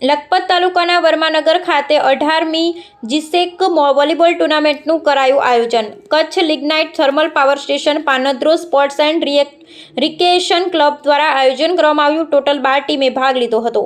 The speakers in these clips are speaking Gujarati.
La લખપત તાલુકાના વર્માનગર ખાતે અઢારમી જીસેક વોલીબોલ ટુર્નામેન્ટનું કરાયું આયોજન. Kutch lignite thermal power station Panandhro sports and react recreation club દ્વારા આયોજન કરવામાં આવ્યું. ટોટલ બાર ટીમે ભાગ લીધો હતો.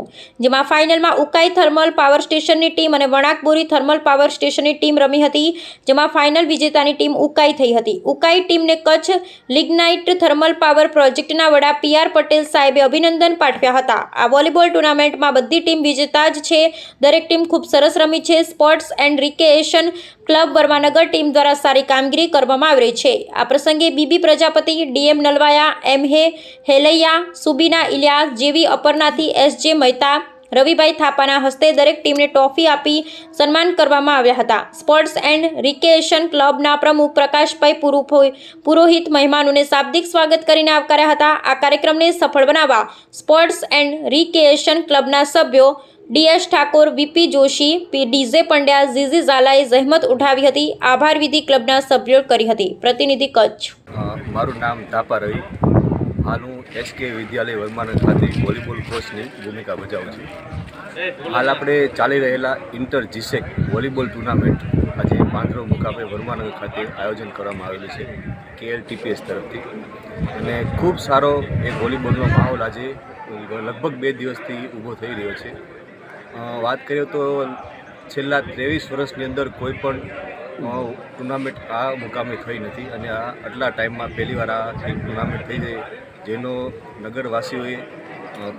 જેમાં ફાઇનલમાં ઉકાઈ થર્મલ પાવર સ્ટેશનની ટીમ અને વણાકબોરી થર્મલ પાવર સ્ટેશનની ટીમ રમી હતી, જેમાં ફાઇનલ વિજેતાની ટીમ ઉકાઈ થઈ હતી. ઉકાઈ ટીમને કચ્છ લિગ્નાઇટ થર્મલ પાવર પ્રોજેક્ટના વડા પીઆર પટેલ સાહેબે અભિનંદન પાઠવ્યા હતા. આ વોલીબોલ ટુર્નામેન્ટમાં બધી ટીમ વિજેતા જ છે. દરેક ટીમ ખૂબ સરસ રમી છે. Sports and recreation club Varmanagar team દ્વારા સારી કામગીરી કરવામાં આવી રહી છે. આ પ્રસંગે BB Prajapati, DM Nalwaya, M હે હેલૈયા, સુબીના ઇલિયાસ જેવી અપર્ણાથી એસ જે મહેતા, રવિભાઈ થાપાના હસ્તે દરેક ટીમને ટ્રોફી આપી સન્માન કરવામાં આવ્યા હતા. સ્પોર્ટ્સ એન્ડ રિક્રિએશન ક્લબના પ્રમુખ પ્રકાશભાઈ પુરોહિત મહેમાનોને શાબ્દિક સ્વાગત કરીને આવકાર્યા હતા. આ કાર્યક્રમને સફળ બનાવવા સ્પોર્ટ્સ એન્ડ રિક્રિએશન ક્લબના સભ્યો D S Thakor V P Joshi, P D J Pandya, G G ઝાલાએ જહેમત ઉઠાવી હતી. આભાર વિધિ ક્લબના સભ્યો કરી હતી. પ્રતિનિધિ કચ્છ. મારું નામ ધાપા રવિ. હાલ હું વિદ્યાલય વર્માનગર ખાતે વોલીબોલ કોચની ભૂમિકા બજાવું છું. હાલ આપણે ચાલી રહેલા ઇન્ટર જીસેક વોલીબોલ ટુર્નામેન્ટ આજે પાંદરો મુકામે વર્માનગર ખાતે આયોજન કરવામાં આવેલું છે, કેએલટીપીએસ તરફથી. અને ખૂબ સારો એ વોલીબોલનો માહોલ આજે લગભગ બે દિવસથી ઊભો થઈ રહ્યો છે. વાત કરીએ તો છેલ્લા ત્રેવીસ વર્ષની અંદર કોઈ પણ ટુર્નામેન્ટ આ મુકામે થઈ નથી અને આ આટલા ટાઈમમાં પહેલી વાર આ એક ટુર્નામેન્ટ થઈ છે જેનો નગરવાસીઓએ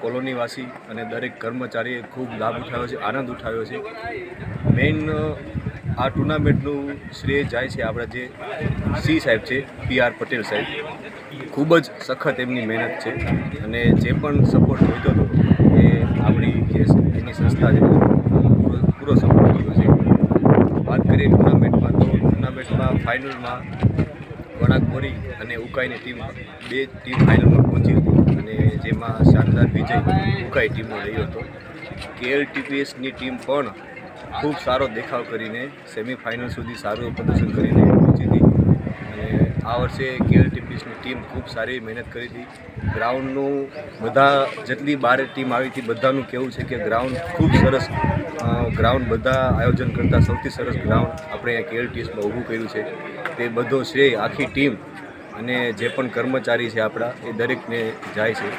કોલોનીવાસી અને દરેક કર્મચારીએ ખૂબ લાભ ઉઠાવ્યો છે, આનંદ ઉઠાવ્યો છે. મેઇન આ ટુર્નામેન્ટનું શ્રેય જાય છે આપણા જે સી સાહેબ છે, પી આર પટેલ સાહેબ. ખૂબ જ સખત એમની મહેનત છે અને જે પણ સપોર્ટ જોઈતો હતો એ આપણી જે એની સંસ્થા છે. પૂરો પૂરો સપોર્ટ કર્યો છે. વાત કરીએ ટુર્નામેન્ટમાં તો ટુર્નામેન્ટમાં ફાઇનલમાં વણાકબોરી અને ઉકાઈની ટીમ બે ટીમ ફાઇનલમાં પહોંચી હતી. અને જેમાં શાનદાર વિજય ઉકાઈ ટીમનો રહ્યો હતો. કેએલટીપીએસની ટીમ પણ ખૂબ સારો દેખાવ કરીને સેમિફાઇનલ સુધી સારું પ્રદર્શન કરીને આ વર્ષે કેએલટીપીએસની ટીમ ખૂબ સારી મહેનત કરી હતી. ગ્રાઉન્ડનું બધા જેટલી બહાર ટીમ આવી હતી, બધાનું કહેવું છે કે ગ્રાઉન્ડ ખૂબ સરસ ગ્રાઉન્ડ બધા આયોજન કરતાં સૌથી સરસ ગ્રાઉન્ડ આપણે અહીંયા કેએલટીએસમાં ઊભું કર્યું છે. તે બધો શ્રેય આખી ટીમ અને જે પણ કર્મચારી છે આપણા, એ દરેકને જાય છે.